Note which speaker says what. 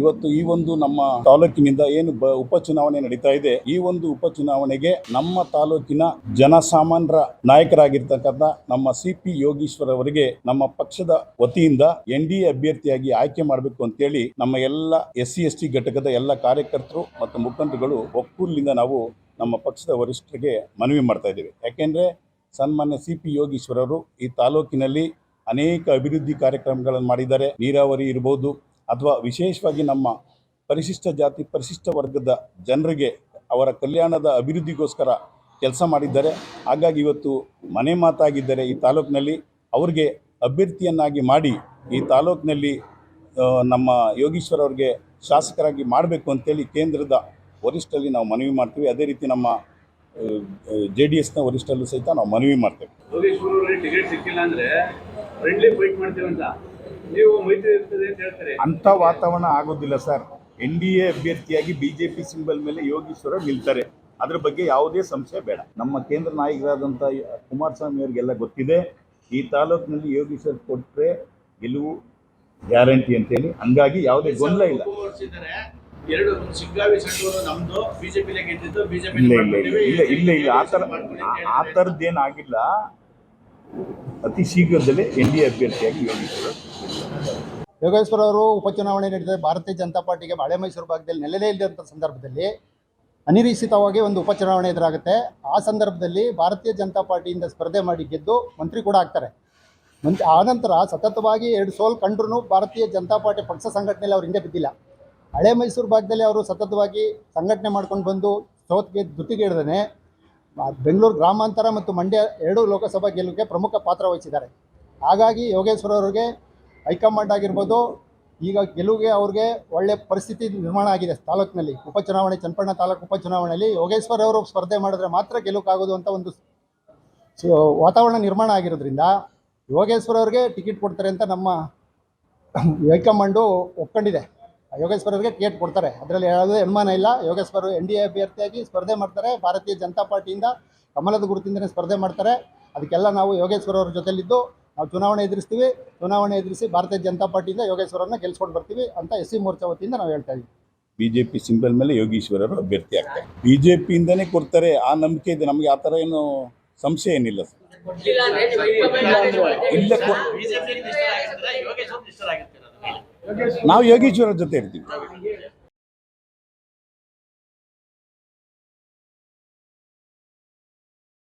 Speaker 1: ಇವತ್ತು ಈ ಒಂದು ನಮ್ಮ ತಾಲೂಕಿನಿಂದ ಏನು ಉಪಚುನಾವಣೆ ನಡೀತಾ ಇದೆ, ಈ ಒಂದು ಉಪಚುನಾವಣೆಗೆ ನಮ್ಮ ತಾಲೂಕಿನ ಜನಸಾಮಾನ್ಯರ ನಾಯಕರಾಗಿರ್ತಕ್ಕಂಥ ನಮ್ಮ ಸಿ ಪಿ ಯೋಗೀಶ್ವರ್ ಅವರಿಗೆ ನಮ್ಮ ಪಕ್ಷದ ವತಿಯಿಂದ ಎನ್ ಡಿ ಅಭ್ಯರ್ಥಿಯಾಗಿ ಆಯ್ಕೆ ಮಾಡಬೇಕು ಅಂತೇಳಿ ನಮ್ಮ ಎಲ್ಲ ಎಸ್ ಸಿ ಎಸ್ ಟಿ ಘಟಕದ ಎಲ್ಲ ಕಾರ್ಯಕರ್ತರು ಮತ್ತು ಮುಖಂಡರುಗಳು ಒಕ್ಕೂಲಿನಿಂದ ನಾವು ನಮ್ಮ ಪಕ್ಷದ ವರಿಷ್ಠರಿಗೆ ಮನವಿ ಮಾಡ್ತಾ ಇದ್ದೇವೆ. ಯಾಕೆಂದರೆ ಸನ್ಮಾನ್ಯ ಸಿ ಪಿ ಯೋಗೀಶ್ವರ್ ಅವರು ಈ ತಾಲೂಕಿನಲ್ಲಿ ಅನೇಕ ಅಭಿವೃದ್ಧಿ ಕಾರ್ಯಕ್ರಮಗಳನ್ನು ಮಾಡಿದ್ದಾರೆ. ನೀರಾವರಿ ಇರ್ಬೋದು ಅಥವಾ ವಿಶೇಷವಾಗಿ ನಮ್ಮ ಪರಿಶಿಷ್ಟ ಜಾತಿ, ಪರಿಶಿಷ್ಟ ವರ್ಗದ ಜನರಿಗೆ ಅವರ ಕಲ್ಯಾಣದ ಅಭಿವೃದ್ಧಿಗೋಸ್ಕರ ಕೆಲಸ ಮಾಡಿದ್ದಾರೆ. ಹಾಗಾಗಿ ಇವತ್ತು ಮನೆ ಮಾತಾಗಿದ್ದರೆ ಈ ತಾಲೂಕಿನಲ್ಲಿ ಅವ್ರಿಗೆ ಅಭ್ಯರ್ಥಿಯನ್ನಾಗಿ ಮಾಡಿ ಈ ತಾಲೂಕಿನಲ್ಲಿ ನಮ್ಮ ಯೋಗೀಶ್ವರ್ ಅವ್ರಿಗೆ ಶಾಸಕರಾಗಿ ಮಾಡಬೇಕು ಅಂತೇಳಿ ಕೇಂದ್ರದ ವರಿಷ್ಠರಲ್ಲಿ ನಾವು ಮನವಿ ಮಾಡ್ತೀವಿ. ಅದೇ ರೀತಿ ನಮ್ಮ ಜೆ ಡಿ ಎಸ್ನ ವರಿಷ್ಠರಲ್ಲೂ ಸಹಿತ ನಾವು ಮನವಿ ಮಾಡ್ತೇವೆ.
Speaker 2: ಅಂತ
Speaker 1: ಅಂಥ ವಾತಾವರಣ ಆಗೋದಿಲ್ಲ ಸರ್. ಎನ್ ಡಿ ಎ ಅಭ್ಯರ್ಥಿಯಾಗಿ ಬಿಜೆಪಿ ಸಿಂಬಲ್ ಮೇಲೆ ಯೋಗೀಶ್ವರ ನಿಲ್ತಾರೆ. ಅದ್ರ ಬಗ್ಗೆ ಯಾವುದೇ ಸಂಶಯ ಬೇಡ. ನಮ್ಮ ಕೇಂದ್ರ ನಾಯಕರಾದಂಥ ಕುಮಾರಸ್ವಾಮಿ ಅವರಿಗೆಲ್ಲ ಗೊತ್ತಿದೆ. ಈ ತಾಲೂಕಿನಲ್ಲಿ ಯೋಗೀಶ್ವರ್ ಕೊಟ್ಟರೆ ಗೆಲುವು ಗ್ಯಾರಂಟಿ ಅಂತೇಳಿ. ಹಂಗಾಗಿ ಯಾವುದೇ ಗೊಂದಲ ಇಲ್ಲ.
Speaker 2: ಎರಡು ಶಿಗ್ಗಾವಿ ಸಂಘವನ್ನು ನಮ್ದು ಬಿಜೆಪಿ ಗೆದ್ದಿದ್ದು ಬಿಜೆಪಿ
Speaker 1: ಇಲ್ಲ ಇಲ್ಲ ಇಲ್ಲ ಇಲ್ಲ ಆ ಥರ ಆ ಥರದ್ದೇನು ಆಗಿಲ್ಲ ಅತಿ ಶೀಘ್ರದಲ್ಲೇ ಎನ್ ಡಿ ಎ ಅಭ್ಯರ್ಥಿಯಾಗಿ ಯೋಗೀಶ್ವರ
Speaker 3: ಯೋಗೇಶ್ವರ ಅವರು ಉಪಚುನಾವಣೆ ನಡೆದ ಭಾರತೀಯ ಜನತಾ ಪಾರ್ಟಿಗೆ ಬಾಳೆ ಮೈಸೂರು ಭಾಗದಲ್ಲಿ ನೆಲೆನೇ ಇಲ್ಲದಂಥ ಸಂದರ್ಭದಲ್ಲಿ ಅನಿರೀಕ್ಷಿತವಾಗಿ ಒಂದು ಉಪಚುನಾವಣೆ ಎದುರಾಗುತ್ತೆ. ಆ ಸಂದರ್ಭದಲ್ಲಿ ಭಾರತೀಯ ಜನತಾ ಪಾರ್ಟಿಯಿಂದ ಸ್ಪರ್ಧೆ ಮಾಡಿ ಗೆದ್ದು ಮಂತ್ರಿ ಕೂಡ ಆಗ್ತಾರೆ. ಮಂತ್ ಆನಂತರ ಸತತವಾಗಿ ಎರಡು ಸೋಲ್ ಕಂಡ್ರೂ ಭಾರತೀಯ ಜನತಾ ಪಾರ್ಟಿ ಪಕ್ಷ ಸಂಘಟನೆಯಲ್ಲಿ ಅವ್ರು ಹಿಂದೆ ಬಿದ್ದಿಲ್ಲ. ಹಳೆ ಮೈಸೂರು ಭಾಗದಲ್ಲಿ ಅವರು ಸತತವಾಗಿ ಸಂಘಟನೆ ಮಾಡ್ಕೊಂಡು ಬಂದು ಸೋತ್ಗೆ ಧೃತಿಗೇಡ್ದೇ ಬೆಂಗಳೂರು ಗ್ರಾಮಾಂತರ ಮತ್ತು ಮಂಡ್ಯ ಎರಡೂ ಲೋಕಸಭಾ ಗೆಲುವಿಗೆ ಪ್ರಮುಖ ಪಾತ್ರ ವಹಿಸಿದ್ದಾರೆ. ಹಾಗಾಗಿ ಯೋಗೇಶ್ವರ ಅವರಿಗೆ ಹೈಕಮಾಂಡ್ ಆಗಿರ್ಬೋದು, ಈಗ ಗೆಲುವಿಗೆ ಅವ್ರಿಗೆ ಒಳ್ಳೆ ಪರಿಸ್ಥಿತಿ ನಿರ್ಮಾಣ ಆಗಿದೆ ತಾಲೂಕಿನಲ್ಲಿ. ಉಪಚುನಾವಣೆ ಚನ್ನಪಟ್ಟಣ ತಾಲೂಕು ಉಪಚುನಾವಣೆಯಲ್ಲಿ ಯೋಗೇಶ್ವರ್ ಅವರು ಸ್ಪರ್ಧೆ ಮಾಡಿದ್ರೆ ಮಾತ್ರ ಗೆಲುವಾಗೋದು ಅಂತ ಒಂದು ವಾತಾವರಣ ನಿರ್ಮಾಣ ಆಗಿರೋದ್ರಿಂದ ಯೋಗೇಶ್ವರ್ ಅವ್ರಿಗೆ ಟಿಕೆಟ್ ಕೊಡ್ತಾರೆ ಅಂತ ನಮ್ಮ ಹೈಕಮಾಂಡು ಒಪ್ಕೊಂಡಿದೆ. ಯೋಗೇಶ್ವರ್ ಅವ್ರಿಗೆ ಟಿಕೆಟ್ ಕೊಡ್ತಾರೆ. ಅದರಲ್ಲಿ ಯಾವುದೇ ಅನುಮಾನ ಇಲ್ಲ. ಯೋಗೇಶ್ವರ್ ಎನ್ ಡಿ ಎ ಅಭ್ಯರ್ಥಿಯಾಗಿ ಸ್ಪರ್ಧೆ ಮಾಡ್ತಾರೆ. ಭಾರತೀಯ ಜನತಾ ಪಾರ್ಟಿಯಿಂದ ಕಮಲದ ಗುರುತಿಂದನೇ ಸ್ಪರ್ಧೆ ಮಾಡ್ತಾರೆ. ಅದಕ್ಕೆಲ್ಲ ನಾವು ಯೋಗೇಶ್ವರ್ ಅವ್ರ ಜೊತೆಲಿದ್ದು ನಾವು ಚುನಾವಣೆ ಎದುರಿಸ್ತೀವಿ ಚುನಾವಣೆ ಎದುರಿಸಿ ಭಾರತೀಯ ಜನತಾ ಪಾರ್ಟಿಯಿಂದ ಯೋಗೇಶ್ವರನ್ನ ಗೆಲ್ಸ್ಕೊಂಡು ಬರ್ತೀವಿ ಅಂತ ಎಸ್ ಸಿ ಮೋರ್ಚಾ ವತಿಯಿಂದ ನಾವು ಹೇಳ್ತಾ ಇದ್ದೀವಿ.
Speaker 1: ಬಿ ಜೆ ಪಿ ಸಿಂಬಲ್ ಮೇಲೆ ಯೋಗೀಶ್ವರರು ಅಭ್ಯರ್ಥಿ ಆಗ್ತಾರೆ. ಬಿ ಜೆ ಪಿಯಿಂದನೇ ಕೊಡ್ತಾರೆ ಆ ನಂಬಿಕೆ ಇದೆ. ನಮಗೆ ಆ ಥರ ಏನು ಸಂಶಯ ಏನಿಲ್ಲ ಸರ್. ಇಲ್ಲ ನಾವು ಯೋಗೀಶ್ವರ ಜೊತೆ ಇರ್ತೀವಿ.